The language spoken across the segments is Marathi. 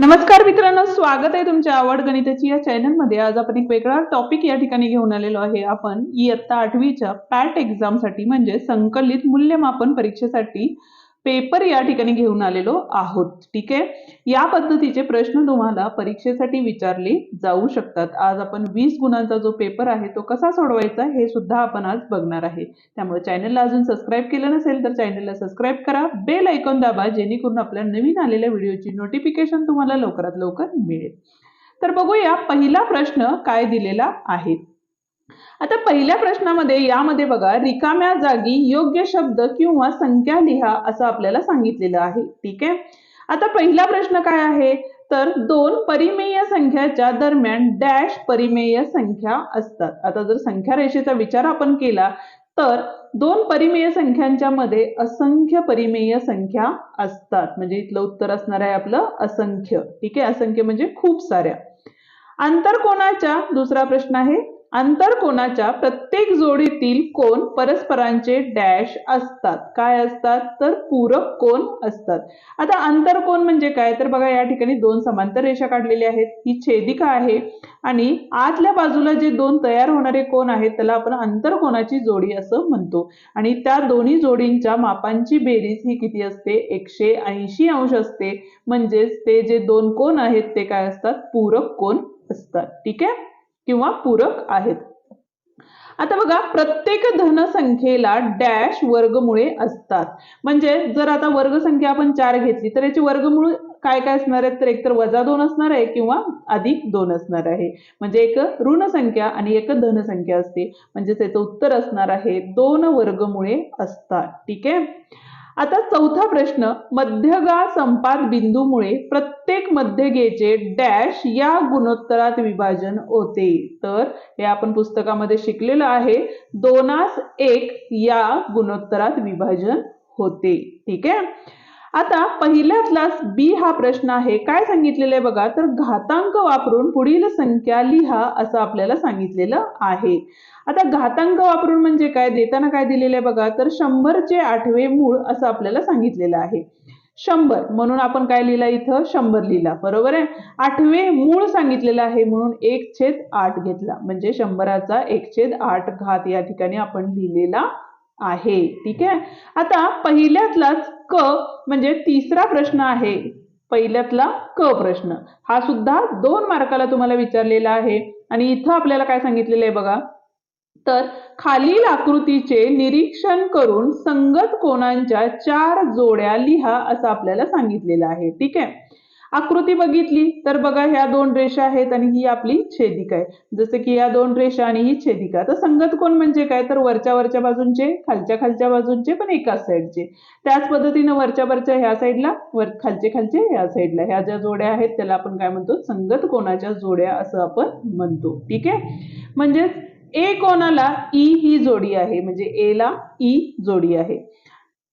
नमस्कार मित्रांनो स्वागत आहे तुमच्या आवड गणिताची या चॅनलमध्ये आज आपण एक वेगळा टॉपिक या ठिकाणी घेऊन आलेलो आहे. आपण इयत्ता आठवीच्या पॅट एक्झामसाठी म्हणजे संकलित मूल्यमापन परीक्षेसाठी पेपर या ठिकाणी घेऊन आलेलो आहोत. ठीक आहे? या पद्धतीचे प्रश्न तुम्हाला परीक्षेसाठी विचारले जाऊ शकतात. आज आपण वीस गुणांचा जो पेपर आहे तो कसा सोडवायचा हे सुद्धा आपण आज बघणार आहे. त्यामुळे चॅनलला अजून सबस्क्राईब केलं नसेल तर चॅनलला सबस्क्राईब करा. बेल ऐकून दाबा जेणेकरून आपल्या नवीन आलेल्या व्हिडिओची नोटिफिकेशन तुम्हाला लवकरात लवकर मिळेल. तर बघूया पहिला प्रश्न काय दिलेला आहे? आता पहिल्या प्रश्नामध्ये यामध्ये बघा रिकाम्या जागी योग्य शब्द किंवा संख्या लिहा असं आपल्याला सांगितलेलं आहे. ठीक आहे? आता पहिला प्रश्न काय आहे? तर दोन परिमेय संख्याच्या दरम्यान डॅश परिमेय संख्या असतात. आता जर संख्या रेषेचा विचार आपण केला तर दोन परिमेय संख्यांच्या मध्ये असंख्य परिमेय संख्या असतात. म्हणजे इथलं उत्तर असणार आहे आपलं असंख्य. ठीक आहे? असंख्य म्हणजे खूप साऱ्या. आंतरकोणाच्या दुसरा प्रश्न आहे. आंतरकोनाच्या प्रत्येक जोडीतील कोण परस्परांचे डॅश असतात. काय असतात? तर पूरक कोण असतात. आता आंतरकोण म्हणजे काय? तर बघा या ठिकाणी दोन समांतर रेषा काढलेल्या आहेत. ही छेदिका आहे आणि आतल्या बाजूला जे दोन तयार होणारे कोण आहेत त्याला आपण आंतरकोणाची जोडी असं म्हणतो. आणि त्या दोन्ही जोडींच्या मापांची बेरीज ही किती असते? एकशे ऐंशी अंश असते. म्हणजेच ते जे दोन कोण आहेत ते काय असतात? पूरक कोण असतात. ठीक आहे? किंवा पूरक आहेत. आता बघा प्रत्येक धनसंख्येला डॅश वर्गमुळे असतात. म्हणजे जर आता वर्गसंख्या आपण चार घेतली तर याची वर्गमूळ काय काय असणार आहेत? तर एकतर वजा दोन असणार आहे किंवा अधिक दोन असणार आहे. म्हणजे एक ऋण संख्या आणि एक धनसंख्या असते. म्हणजेच याचं उत्तर असणार आहे दोन वर्गमुळे असतात. ठीक आहे? आता चौथा प्रश्न मध्यगा संपात बिंदूमुळे प्रत्येक मध्यगेचे डॅश या गुणोत्तरात विभाजन होते. तर हे आपण पुस्तकामध्ये शिकलेलं आहे. दोनास एक या गुणोत्तरात विभाजन होते. ठीक आहे? आता पहिल्यातलाच बी हा प्रश्न आहे. काय सांगितलेलं आहे बघा? तर घातांक वापरून पुढील संख्या लिहा असं आपल्याला सांगितलेलं आहे. आता घातांक वापरून म्हणजे काय? देताना काय दिलेलं आहे बघा? तर शंभरचे आठवे मूळ असं आपल्याला सांगितलेलं आहे. शंभर म्हणून आपण काय लिहिला इथं? शंभर लिहिला. बरोबर आहे? आठवे मूळ सांगितलेलं आहे म्हणून एक छेद आठ घेतला. म्हणजे शंभराचा एक छेद आठ घात या ठिकाणी आपण लिहिलेला आहे. ठीक आहे? आता पहिल्यातलाच क म्हणजे तिसरा प्रश्न आहे. पहिल्यातला क प्रश्न. हा सुद्धा दोन मार्काला तुम्हाला विचारलेला आहे. आणि इथं आपल्याला काय सांगितलेलं आहे बघा. तर खालील आकृतीचे निरीक्षण करून संगत कोणांच्या चार जोड्या लिहा असं आपल्याला सांगितलेलं आहे. ठीक आहे? आकृती बघितली तर बघा ह्या दोन रेषा आहेत आणि ही आपली छेदिका आहे. जसं की या दोन रेषा आणि ही छेदिका. तर संगत कोण म्हणजे काय? तर वरच्या वरच्या बाजूंचे खालच्या खालच्या बाजूंचे पण एकाच साईडचे त्याच पद्धतीनं वरच्या वरच्या ह्या साईडला वर खालचे खालचे ह्या साईडला ह्या ज्या जोड्या आहेत त्याला आपण काय म्हणतो? संगत कोणाच्या जोड्या असं आपण म्हणतो. ठीक आहे? म्हणजेच ए कोणाला ई ही जोडी आहे. म्हणजे ए ला ई जोडी आहे.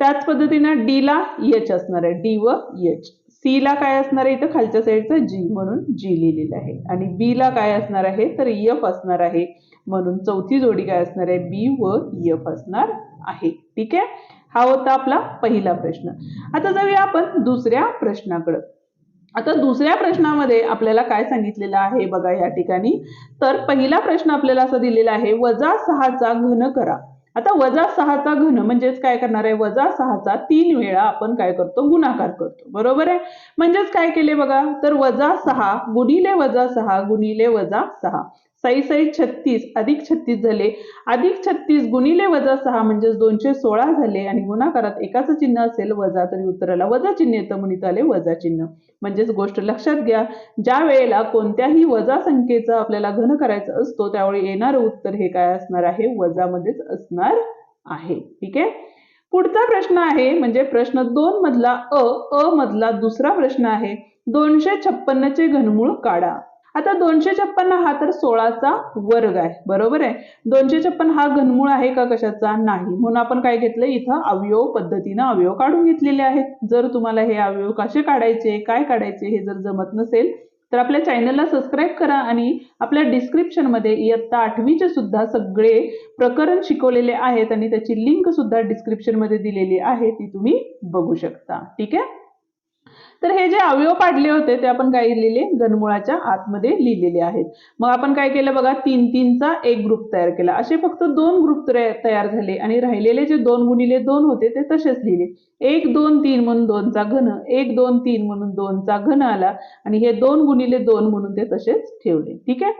त्याच पद्धतीनं डी ला एच असणार आहे. डी व एच सी ला काय असणार आहे इथं? खालच्या साईडचं जी म्हणून जी लिहिलेलं आहे. आणि बी ला काय असणार आहे? तर यफ असणार आहे. म्हणून चौथी जोडी काय असणार आहे? बी व यफ असणार आहे. ठीक आहे? हा होता आपला पहिला प्रश्न. आता जाऊया आपण दुसऱ्या प्रश्नाकडं. आता दुसऱ्या प्रश्नामध्ये आपल्याला काय सांगितलेलं आहे बघा या ठिकाणी. तर पहिला प्रश्न आपल्याला असा दिलेला आहे वजा सहाचा घन करा. आता वजा सहाचा घन म्हणजेच काय करणार आहे? वजा सहाचा तीन वेळा आपण काय करतो? गुणाकार करतो. बरोबर आहे? म्हणजेच काय केले बघा? तर वजा सहा गुणिले वजा सहा गुणिले वजा सहा. साई साई छत्तीस अधिक छत्तीस झाले. अधिक छत्तीस गुणिले वजा सहा म्हणजेच दोनशे सोळा झाले आणि गुणाकारात एकाच चिन्ह असेल वजा तरी उत्तराला वजा चिन्ह येतं म्हणून आले वजा चिन्ह. म्हणजेच गोष्ट लक्षात घ्या ज्या वेळेला कोणत्याही वजा संख्येचा आपल्याला घन करायचं असतो त्यावेळी येणारं उत्तर हे काय असणार आहे? वजामध्येच असणार आहे. ठीक आहे? पुढचा प्रश्न आहे म्हणजे प्रश्न दोन मधला अ अ मधला दुसरा प्रश्न आहे. दोनशे छप्पन्नचे घनमूळ काढा. आता दोनशे छप्पन्न हा तर सोळाचा वर्ग आहे बरोबर आहे? दोनशे छप्पन हा घनमूळ आहे का कशाचा? नाही. म्हणून आपण काय घेतलं? इथं अवयव पद्धतीनं अवयव काढून घेतलेले आहेत. जर तुम्हाला हे अवयव कसे काढायचे काय काढायचे हे जर जमत नसेल तर आपल्या चॅनलला सबस्क्राईब करा आणि आपल्या डिस्क्रिप्शनमध्ये इयत्ता आठवीचे सुद्धा सगळे प्रकरण शिकवलेले आहेत आणि त्याची लिंक सुद्धा डिस्क्रिप्शनमध्ये दिलेली आहे ती तुम्ही बघू शकता. ठीक आहे? तर हे जे अवयव पाडले होते ते आपण काय लिहिले? घनमुळाच्या आतमध्ये लिहिलेले आहेत. मग आपण काय केलं बघा? तीन तीनचा एक ग्रुप तयार केला. असे फक्त दोन ग्रुप तयार झाले आणि राहिलेले जे दोन गुणिले दोन होते ते तसेच लिहिले. एक दोन तीन म्हणून दोनचा घन एक दोन तीन म्हणून दोनचा घन आला आणि हे दोन गुणिले दोन म्हणून ते तसेच ठेवले. ठीक आहे?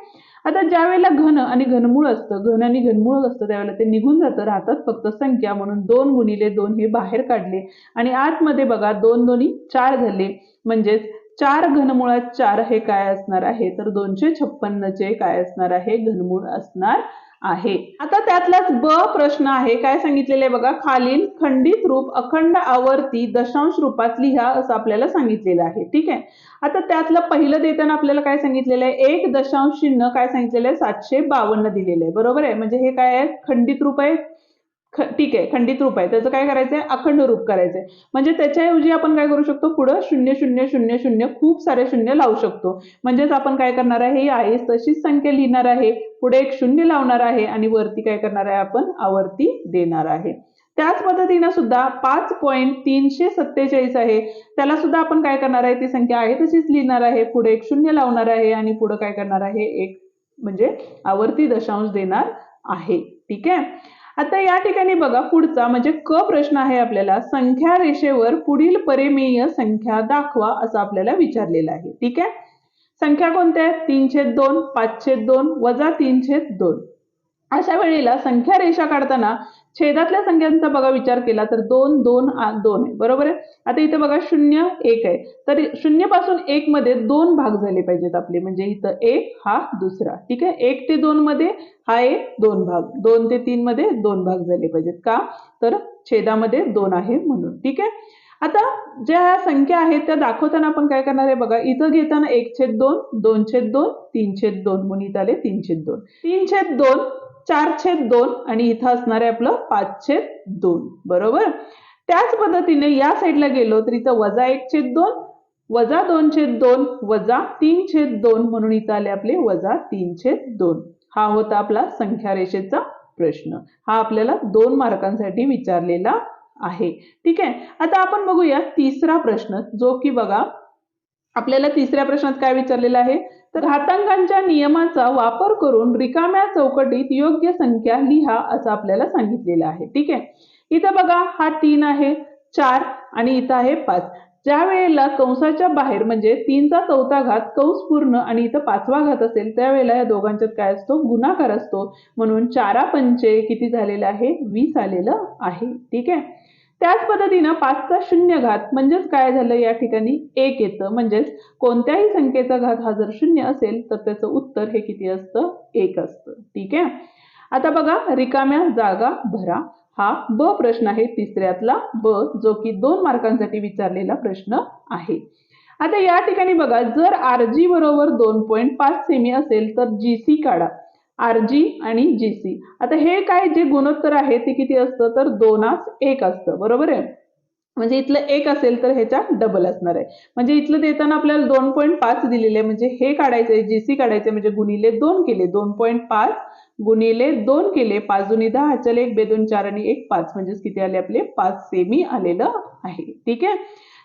आता ज्या वेळेला घन आणि घनमूळ असतं घन आणि घनमूळ असतं त्यावेळेला ते निघून जातं राहतात फक्त संख्या म्हणून दोन गुणिले दोन हे बाहेर काढले. आणि आतमध्ये बघा दोन दोन्ही चार झाले. म्हणजेच चार घनमुळात चार हे काय असणार आहे? तर दोनशे छप्पन्नचे काय असणार आहे? घनमूळ असणार आहे. आता त्यातलाच ब प्रश्न आहे. काय सांगितलेलं आहे बघा? खालील खंडित रूप अखंड आवर्ती दशांश रूपात लिहा असं आपल्याला सांगितलेलं आहे. ठीक आहे? आता त्यातलं पहिलं देताना आपल्याला काय सांगितलेलं आहे? एक दशांश चिन्ह काय सांगितलेलं आहे? सातशे बावन्न दिलेलं आहे. बरोबर आहे? म्हणजे हे काय आहे? खंडित रूप आहे? ठीक आहे खंडित रूप आहे. त्याचं काय करायचंय? अखंड रूप करायचंय. म्हणजे त्याच्याऐवजी आपण काय करू शकतो? पुढं शून्य शून्य शून्य शून्य खूप सारे शून्य लावू शकतो. म्हणजेच आपण काय करणार आहे? ही आहे तशीच संख्या लिहिणार आहे. पुढे एक शून्य लावणार आहे आणि वरती काय करणार आहे आपण? आवर्ती देणार आहे. त्याच पद्धतीनं सुद्धा पाच पॉईंट तीनशे सत्तेचाळीस आहे. त्याला सुद्धा आपण काय करणार आहे? ती संख्या आहे तशीच लिहिणार आहे. पुढे एक शून्य लावणार आहे आणि पुढे काय करणार आहे? एक म्हणजे आवर्ती दशांश देणार आहे. ठीक आहे? आता या ठिकाणी बघा पुढचा म्हणजे क प्रश्न आहे आपल्याला. संख्या रेषेवर पुढील परिमेय संख्या दाखवा असं आपल्याला विचारलेलं आहे. ठीक आहे? संख्या कोणत्या आहेत? तीनशे दोन पाचशे दोन वजा तीनशे दोन. अशा वेळेला संख्या रेषा काढताना छेदातल्या संख्यांचा बघा विचार केला तर दोन दोन दोन आहे. बरोबर आहे? आता इथे बघा शून्य एक आहे. तर शून्यपासून एक मध्ये दोन भाग झाले पाहिजेत आपले. म्हणजे इथं एक हा दुसरा. ठीक आहे? एक ते दोन मध्ये हा एक दोन भाग. दोन ते तीन मध्ये दोन भाग झाले पाहिजेत. का? तर छेदामध्ये दोन आहे म्हणून. ठीक आहे? आता ज्या संख्या आहेत त्या दाखवताना आपण काय करणार आहे बघा इथं घेताना एक छेद दोन दोन छेद दोन तीन छेद दोन म्हणून आले तीन छेद दोन. तीन छेद दोन चार छेद दोन आणि इथं असणार आहे आपलं पाच छेद दोन. बरोबर? त्याच पद्धतीने या साईडला गेलो तर इथं वजा एक छेद दोन वजा दोन छेद दोन वजा तीन छेद दोन म्हणून इथं आले आपले वजा तीन छेद दोन. हा होता आपला संख्या रेषेचा प्रश्न. हा आपल्याला दोन मार्कांसाठी विचारलेला आहे. ठीक आहे? आता आपण बघूया तिसरा प्रश्न जो की बघा आपल्याला तिसऱ्या प्रश्नात काय विचारलेला आहे? तर घातांकांच्या नियमाचा वापर करून रिकाम्या चौकटीत योग्य संख्या लिहा असं आपल्याला सांगितलेलं आहे. ठीक आहे? इथं बघा हा तीन आहे चार आणि इथं आहे पाच. ज्या वेळेला कंसाच्या बाहेर म्हणजे तीनचा चौथा घात कंस पूर्ण आणि इथं पाचवा घात असेल त्यावेळेला या दोघांच्यात काय असतो? गुणाकार असतो. म्हणून चारा पंचे किती झालेलं आहे? वीस आलेलं आहे. ठीक आहे? त्याच पद्धतीनं पाचचा शून्य घात म्हणजेच काय झालं या ठिकाणी? एक येतं. म्हणजेच कोणत्याही संख्येचा घात हा जर शून्य असेल तर त्याचं उत्तर हे किती असतं? एक असतं. ठीक आहे? आता बघा रिकाम्या जागा भरा. हा ब प्रश्न आहे तिसऱ्यातला ब जो की दोन मार्कांसाठी विचारलेला प्रश्न आहे. आता या ठिकाणी बघा जर आर जी बरोबर दोन पॉईंट पाच सेमी असेल तर जी सी काढा. आर जी आणि जी सी आता हे काय जे गुणोत्तर आहे ते किती असतं? तर दोनास एक असतं. बरोबर आहे? म्हणजे इथलं एक असेल तर ह्याच्या डबल असणार आहे. म्हणजे इथलं देताना आपल्याला दोन पॉईंट पाच दिलेले म्हणजे हे काढायचंय जी सी काढायचे म्हणजे गुणिले दोन केले. दोन पॉईंट पाच गुणिले दोन केले. पाच जुनी दहा चल एक बेदोन चार आणि एक पाच. म्हणजेच किती आले आपले? पाच सेमी आलेलं आहे. ठीक आहे?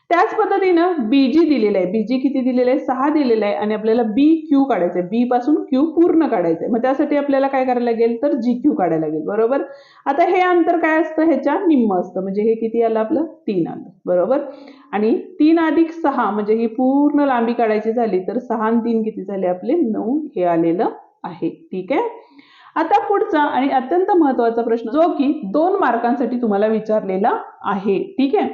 त्याच पद्धतीनं बी जी दिलेलं आहे. बीजी किती दिलेलं आहे? सहा दिलेलं आहे. आणि आपल्याला बी क्यू काढायचं आहे बी पासून क्यू पूर्ण काढायचं आहे मग त्यासाठी आपल्याला काय करायला लागेल? तर जी क्यू काढायला लागेल. बरोबर? आता हे अंतर काय असतं? ह्याच्या निम्म असतं. म्हणजे हे किती आलं आपलं? तीन आलं. बरोबर? आणि तीन अधिक सहा म्हणजे ही पूर्ण लांबी काढायची झाली तर सहा आणि तीन किती झाले आपले? नऊ. हे आलेलं आहे. ठीक आहे? आता पुढचा आणि अत्यंत महत्त्वाचा प्रश्न जो की दोन मार्कांसाठी तुम्हाला विचारलेला आहे. ठीक आहे?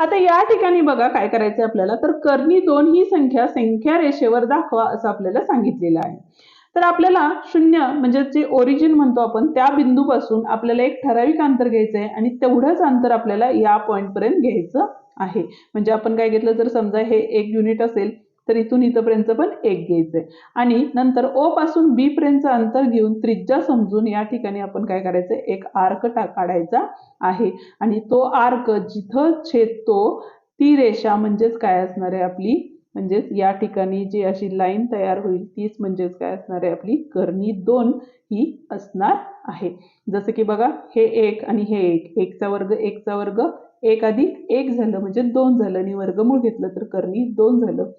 आता या ठिकाणी बघा काय करायचं आपल्याला. तर कर्णी दोन ही संख्या संख्या रेषेवर दाखवा असं आपल्याला सांगितलेलं आहे. तर आपल्याला शून्य म्हणजे जे ओरिजिन म्हणतो आपण त्या बिंदूपासून आपल्याला एक ठराविक अंतर घ्यायचं आहे आणि तेवढंच अंतर आपल्याला या पॉईंटपर्यंत घ्यायचं आहे. म्हणजे आपण काय घेतलं? जर समजा हे एक युनिट असेल तर इथून इथंपर्यंत पण एक घ्यायचंय. आणि नंतर ओ पासून बी पर्यंतचं अंतर घेऊन त्रिज्या समजून या ठिकाणी आपण काय करायचं? एक आर्क टा काढायचा आहे. आणि तो आर्क जिथं छेदतो ती रेषा म्हणजेच काय असणार आहे आपली? म्हणजेच या ठिकाणी जी अशी लाईन तयार होईल तीच म्हणजेच काय असणार आहे आपली? कर्णी दोन ही असणार आहे. जसं की बघा हे एक आणि हे एक. एकचा वर्ग एकचा वर्ग एक अधिक एक झालं म्हणजे दोन झालं. आणि वर्गमूळ घेतलं तर करणी दोन झालं.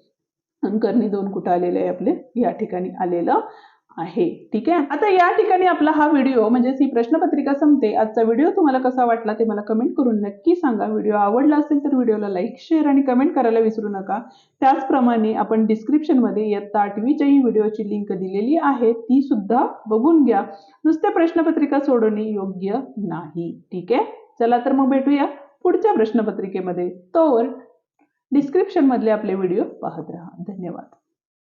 आणि दोन कुठं आलेले आहे आपले? या ठिकाणी आलेलं आहे. ठीक आहे? आता या ठिकाणी आपला हा व्हिडिओ म्हणजे ही प्रश्नपत्रिका संपते. आजचा व्हिडिओ तुम्हाला कसा वाटला ते मला कमेंट करून नक्की सांगा. व्हिडिओ आवडला असेल तर व्हिडिओला लाईक शेअर आणि कमेंट करायला विसरू नका. त्याचप्रमाणे आपण डिस्क्रिप्शनमध्ये इयत्ता आठवीच्याही व्हिडिओची लिंक दिलेली आहे. ती सुद्धा बघून घ्या. नुसते प्रश्नपत्रिका सोडवणे योग्य नाही. ठीक आहे? चला तर मग भेटूया पुढच्या प्रश्नपत्रिकेमध्ये. तोवर डिस्क्रिप्शनमधले आपले व्हिडिओ पाहत राहा. धन्यवाद.